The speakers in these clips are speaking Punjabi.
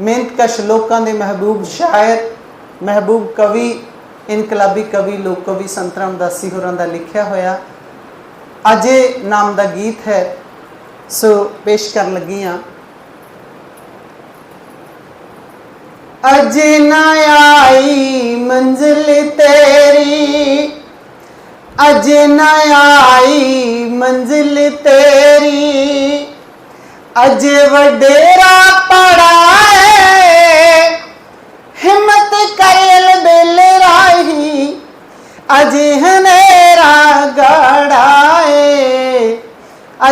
ਮਿਹਨਤਕਸ਼ ਲੋਕਾਂ ਦੇ ਮਹਿਬੂਬ ਸ਼ਾਇਰ, ਮਹਿਬੂਬ ਕਵੀ, ਇਨਕਲਾਬੀ ਕਵੀ, ਲੋਕ ਕਵੀ ਸੰਤ ਰਾਮਦਾਸੀ ਹੋਰਾਂ ਦਾ ਲਿਖਿਆ ਹੋਇਆ ਅਜੇ ਨਾਮ ਦਾ ਗੀਤ ਹੈ, ਸੋ ਪੇਸ਼ ਕਰਨ ਲੱਗੀ ਹਾਂ। ਅਜੇ ਨਾ ਆਈ ਮੰਜ਼ਿਲ ਤੇਰੀ, ਅਜੇ ਨਾ ਆਈ ਮੰਜ਼ਿਲ ਤੇਰੀ, ਅਜੇ ਵਡੇਰਾ ਪੜਾਏ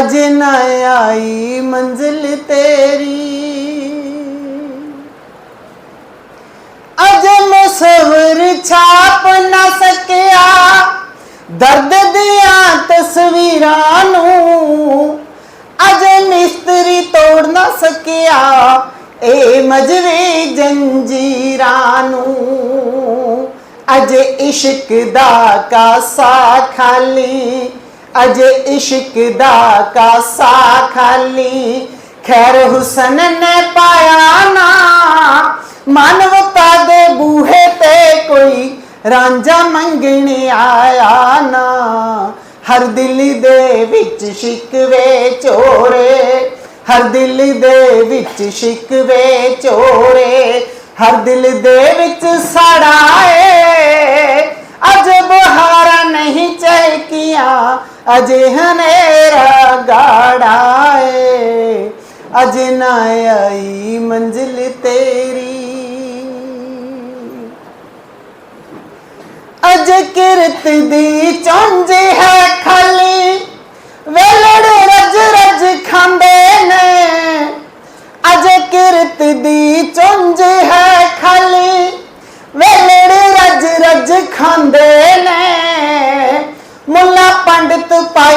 ਅਜੇ ਨਾ ਆਈ ਮੰਜ਼ਿਲ ਤੇਰੀ। ਅਜੇ ਮੁਸਵਰ ਛਾਪ ਨਾ ਸਕਿਆ। ਦਰਦ ਦੀਆਂ ਤਸਵੀਰਾਂ ਨੂੰ ਅਜੇ ਮਿਸਤਰੀ ਤੋੜ ਨਾ ਸਕਿਆ। ਏ ਮਜਰੀ ਜੰਜੀਰਾਂ ਨੂੰ ਅਜੇ ਇਸ਼ਕ ਦਾ ਕਾਸਾ ਖਾਲੀ। ਅਜੇ ਇਸ਼ਕ ਦਾ ਕਾਸਾ ਖਾਲੀ। ਖੈਰ ਹੁਸਨ ਨੇ ਪਾਇਆ ਨਾ। ਮਾਨਵਤਾ ਦੇ ਬੂਹੇ ਤੇ ਕੋਈ ਰਾਂਝਾ ਮੰਗਣ ਆਇਆ ਨਾ। ਹਰ ਦਿਲ ਦੇ ਵਿੱਚ ਸ਼ਿਕਵੇ ਚੋਰੇ। ਹਰ ਦਿਲ ਦੇ ਵਿੱਚ ਸ਼ਿਕਵੇ ਚੋਰੇ। ਹਰ ਦਿਲ ਦੇ ਵਿੱਚ ਸੜਾਏ ਅਜੇ ਹਨੇਰਾ ਗਾੜਾਏ ਅਜ ਨਾ ਆਈ ਮੰਜ਼ਿਲ ਤੇਰੀ। ਅਜ ਕਿਰਤ ਦੀ ਚੁੰਝ ਹੈ ਖਾਲੀ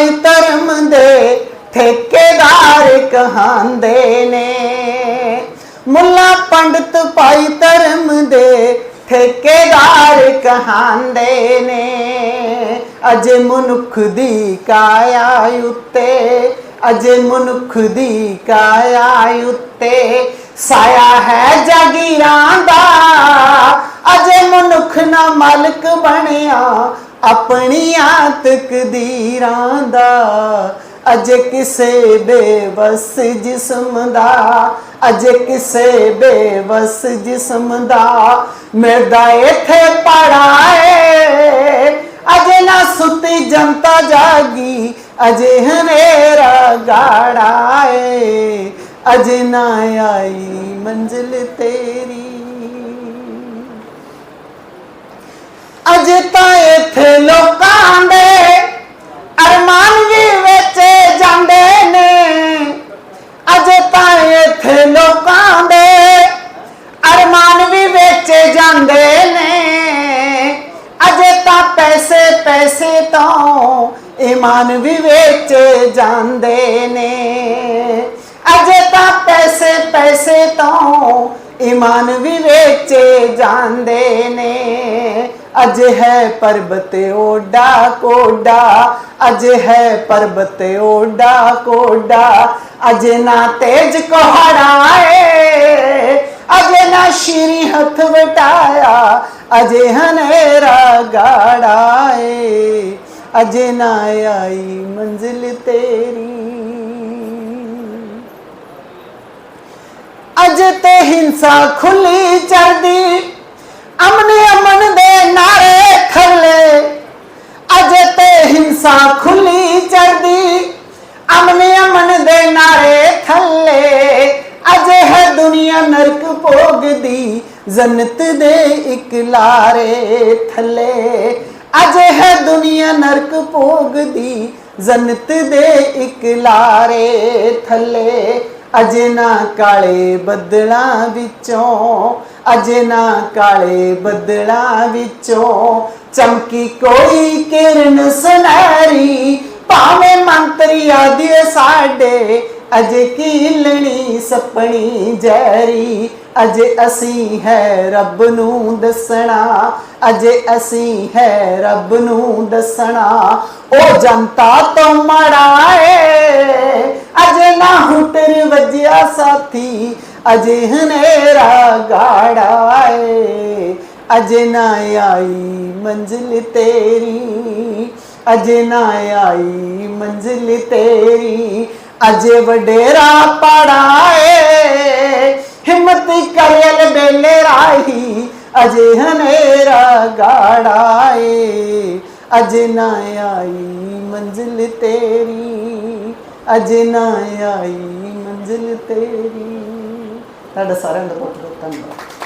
ਭਾਈ ਧਰਮ ਦੇ ਠੇਕੇਦਾਰ ਕਹਾਂਦੇ ਨੇ। ਮੁੱਲਾ ਪੰਡਤ ਭਾਈ ਧਰਮ ਦੇ ਠੇਕੇਦਾਰ ਕਹਾਂਦੇ ਨੇ। ਅਜੇ ਮਨੁੱਖ ਦੀ ਕਾਇਆ ਉੱਤੇ, ਅਜੇ ਮਨੁੱਖ ਦੀ ਕਾਇਆ ਉੱਤੇ ਸਾਇਆ ਹੈ ਜਾਗੀਰਾਂ ਦਾ। ਅਜੇ ਮਨੁੱਖ ਨਾ ਮਾਲਕ ਬਣਿਆ ਆਪਣੀਆਂ ਤਕਦੀਰਾਂ ਦਾ ਅਜੇ ਕਿਸੇ ਬੇਵਸ ਜਿਸਮ ਦਾ, ਅਜੇ ਕਿਸੇ ਬੇਵਸ ਜਿਸਮ ਦਾ। ਮਿਰਦਾ ਇਥੇ ਪੜਾਏ ਅਜੇ ਨਾ ਸੁੱਤੀ ਜਨਤਾ ਜਾਗੀ, ਅਜੇ ਹਨੇਰਾ ਗਾੜਾਏ ਅਜੇ ਨਾ ਆਈ ਮੰਜ਼ਿਲ ਤੇਰੀ। ਅਜੇ ਤਾਂ ਇੱਥੇ ਲੋਕਾਂ ਦੇ ਅਰਮਾਨ ਵੀ ਵੇਚੇ ਜਾਂਦੇ ਨੇ। ਅਜੇ ਤਾਂ ਇੱਥੇ ਲੋਕਾਂ ਦੇ ਅਰਮਾਨ ਵੀ ਵੇਚੇ ਜਾਂਦੇ ਨੇ। ਅਜੇ ਤਾਂ ਪੈਸੇ ਪੈਸੇ ਤੋਂ ਈਮਾਨ ਵੀ ਵੇਚੇ ਜਾਂਦੇ ਨੇ। ਅਜੇ ਤਾਂ ਪੈਸੇ ਪੈਸੇ ਤੋਂ ਇਮਾਨ ਵੀ ਵੇਚੇ ਜਾਂਦੇ ਨੇ। ਅਜ ਹੈ ਪਰਬਤ ਓਡਾ ਕੋਡਾ, ਅਜ ਹੈ ਪਰਬਤ ਓਡਾ ਕੋਡਾ, ਅਜ ਨਾ ਤੇਜ ਕੋਹੜਾਏ ਅਜੇ ਨਾ ਸ਼ੀਰੀ ਹੱਥ ਵਟਾਇਆ, ਅਜੇ ਹਨੇਰਾ ਗਾੜਾਏ ਅਜੇ ਨਾ ਆਈ ਮੰਜ਼ਿਲ ਤੇਰੀ। ਅਜ ਤੇ ਹਿੰਸਾ ਖੁੱਲੀ ਚੜਦੀ ਨਰਕ ਭੋਗਦੀ, ਜੰਨਤ ਦੇ ਇੱਕ ਲਾਰੇ ਥੱਲੇ। ਅਜ ਹੈ ਦੁਨੀਆ ਨਰਕ ਭੋਗਦੀ, ਜੰਨਤ ਦੇ ਇੱਕ ਲਾਰੇ ਥੱਲੇ। ਅਜੇ ਨਾ ਕਾਲੇ ਬੱਦਲਾਂ ਵਿੱਚੋਂ, ਅਜੇ ਨਾ ਕਾਲੇ ਬੱਦਲਾਂ ਵਿੱਚੋਂ। ਚਮਕੀ ਕੋਈ ਕਿਰਨ ਸੁਨਹਿਰੀ, ਭਾਵੇਂ ਮੰਤਰੀ ਆਦਿ ਸਾਡੇ ਅਜੇ ਕੀਲਣੀ ਸਪਣੀ ਜੈਰੀ? ਅਜੇ ਅਸੀਂ ਹੈ ਰੱਬ ਨੂੰ ਦੱਸਣਾ। ਅਜੇ ਅਸੀਂ ਹੈ ਰੱਬ ਨੂੰ ਦੱਸਣਾ। ਉਹ ਜਨਤਾ ਤੋਂ ਮੜਾਏ ਅਜੇ ਨਾ ਹੁਟਰ ਵੱਜਿਆ ਸਾਥੀ। ਅਜੇ ਹਨੇਰਾ ਗਾੜਾ ਏ। ਅਜੇ ਨਾ ਆਈ ਮੰਜ਼ਿਲ ਤੇਰੀ। ਅਜੇ ਨਾ ਆਈ ਮੰਜ਼ਿਲ ਤੇਰੀ। ਅਜੇ ਵਡੇਰਾ ਪੜਾਏ। ਹਿੰਮਤ ਕਰਿਲ ਬੇਲੇ ਰਾਹੀ ਅਜੇ ਹਨੇਰਾ ਗਾੜਾ ਏ ਅਜੇ ਨਾ ਆਈ ਮੰਜ਼ਿਲ ਤੇਰੀ, ਅਜੇ ਨਾ ਆਈ ਮੰਜ਼ਿਲ ਤੇਰੀ। ਤੁਹਾਡਾ ਸਾਰਿਆਂ ਦਾ ਬਹੁਤ ਬਹੁਤ ਧੰਨਵਾਦ।